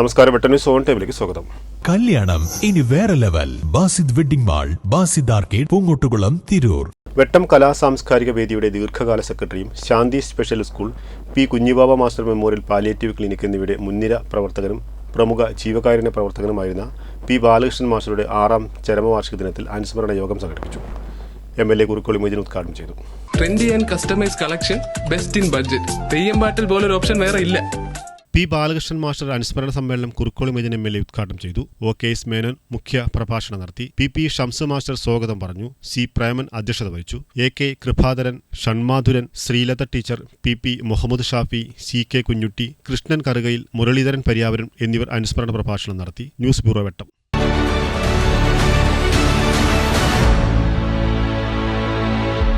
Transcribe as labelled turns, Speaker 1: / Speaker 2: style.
Speaker 1: നമസ്കാരം Vettan news on ടൈമിലേക്ക് സ്വാഗതം.
Speaker 2: കല്യാണം ഇനി വേറെ level. Basid wedding mall Basid arcade Poongottukulam Tirur.
Speaker 1: Vettam കലാ സാംസ്കാരിക വേദിയുടെ ദീർഘകാല സെക്രട്ടറിയും Shanti special school P Kunjibaba master memorial palliative clinic എന്നിവയുടെ മുൻനിര പ്രവർത്തകനും പ്രമുഖ ജീവകാരുണ്യ പ്രവർത്തകനുമായിരുന്ന പി ബാലകൃഷ്ണൻ മാസ്റ്ററുടെ ആറാം ചരമവാർഷിക ദിനത്തിൽ അനുസ്മരണ യോഗം സംഘടിപ്പിച്ചു. M L A Kurukkoli Moideen ഉദ്ഘാടനം ചെയ്തു.
Speaker 3: Trendy and customise collection best in budget Theyyam പാട്ടിൽ പോലൊരു ഓപ്ഷൻ വേറെ ഇല്ല.
Speaker 1: പി. ബാലകൃഷ്ണൻ മാസ്റ്റർ അനുസ്മരണ സമ്മേളനം Kurukkoli Moideen M. L. A. ഉദ്ഘാടനം ചെയ്തു. ഒ. കെ. എസ്. മേനോൻ മുഖ്യ പ്രഭാഷണം നടത്തി. പി. പി. ഷംസു മാസ്റ്റർ സ്വാഗതം പറഞ്ഞു. സി. പ്രേമൻ അധ്യക്ഷത വഹിച്ചു. A. K. Kripadharan ഷൺമാധുരൻ Sreelatha teacher P. P. Muhammad Shafi C. K. Kunhutty Krishnan Karukayil Muraleedharan പരിയാവരൻ എന്നിവർ അനുസ്മരണ പ്രഭാഷണം നടത്തി. News bureau Vettam.